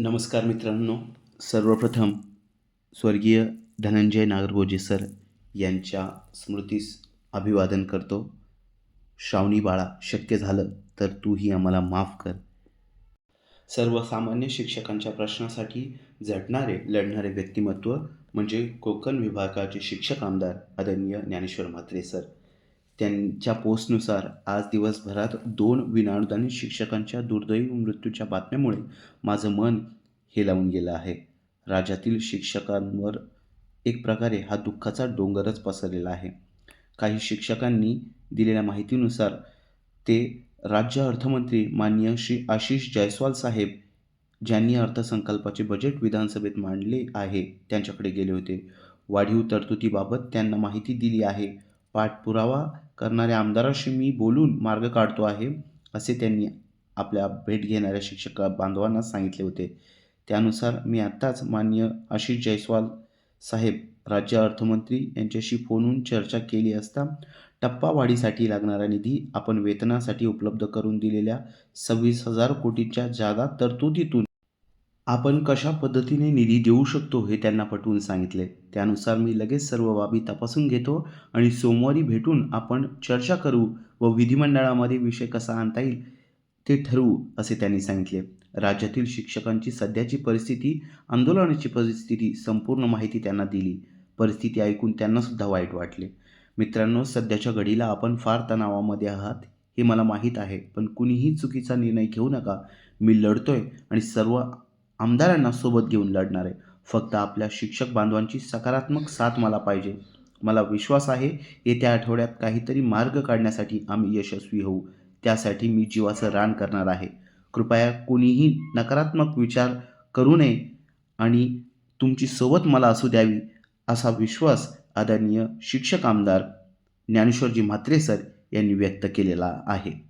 नमस्कार मित्रांनो. सर्वप्रथम स्वर्गीय धनंजय नागरगोजे सर यांच्या स्मृतीस अभिवादन करतो. श्रावणी बाळा शक्य झालं तर तूही आम्हाला माफ कर. सर्वसामान्य शिक्षकांच्या प्रश्नासाठी झटणारे लढणारे व्यक्तिमत्व म्हणजे कोकण विभागाचे शिक्षक आमदार आदरणीय ज्ञानेश्वर म्हात्रे सर. त्यांच्या पोस्टनुसार आज दिवसभरात दोन विनानुदानित शिक्षकांच्या दुर्दैवी मृत्यूच्या बातम्यामुळे माझं मन हेलावून गेलं आहे. राज्यातील शिक्षकांवर एक प्रकारे हा दुःखाचा डोंगरच पसरलेला आहे. काही शिक्षकांनी दिलेल्या माहितीनुसार ते राज्य अर्थमंत्री माननीय श्री आशिष जयस्वाल साहेब ज्यांनी अर्थसंकल्पाचे बजेट विधानसभेत मांडले आहे त्यांच्याकडे गेले होते. वाढीव तरतुदीबाबत त्यांना माहिती दिली आहे. पाठपुरावा करणाऱ्या आमदाराशी मी बोलून मार्ग काढतो आहे असे त्यांनी आपल्या भेट घेणाऱ्या शिक्षक बांधवांना सांगितले होते. त्यानुसार मी आत्ताच मान्य आशिष जयस्वाल साहेब राज्य अर्थमंत्री यांच्याशी फोनवरून चर्चा केली असता टप्पा वाढीसाठी लागणारा निधी आपण वेतनासाठी उपलब्ध करून दिलेल्या सव्वीस हजार कोटीच्या जादा तरतुदीतून आपण कशा पद्धतीने निधी देऊ शकतो हे त्यांना पटवून सांगितले. त्यानुसार मी लगेच सर्व बाबी तपासून घेतो आणि सोमवारी भेटून आपण चर्चा करू व विधिमंडळामध्ये विषय कसा आणता येईल ते ठरवू असे त्यांनी सांगितले. राज्यातील शिक्षकांची सध्याची परिस्थिती आंदोलनाची परिस्थिती संपूर्ण माहिती त्यांना दिली. परिस्थिती ऐकून त्यांनासुद्धा वाईट वाटले. मित्रांनो सध्याच्या घडीला आपण फार तणावामध्ये आहात हे मला माहीत आहे पण कुणीही चुकीचा निर्णय घेऊ नका. मी लढतोय आणि सर्व आमदारांना सोबत घेऊन लढणार आहे. फक्त आपल्या शिक्षक बांधवांची सकारात्मक साथ मला पाहिजे. मला विश्वास आहे येत्या आठवड्यात काहीतरी मार्ग काढण्यासाठी आम्ही यशस्वी होऊ. त्यासाठी मी जीवाचं रान करणार आहे. कृपया कोणीही नकारात्मक विचार करू नये आणि तुमची सोबत मला असू द्यावी असा विश्वास आदरणीय शिक्षक आमदार ज्ञानेश्वरजी म्हात्रे सर यांनी व्यक्त केलेला आहे.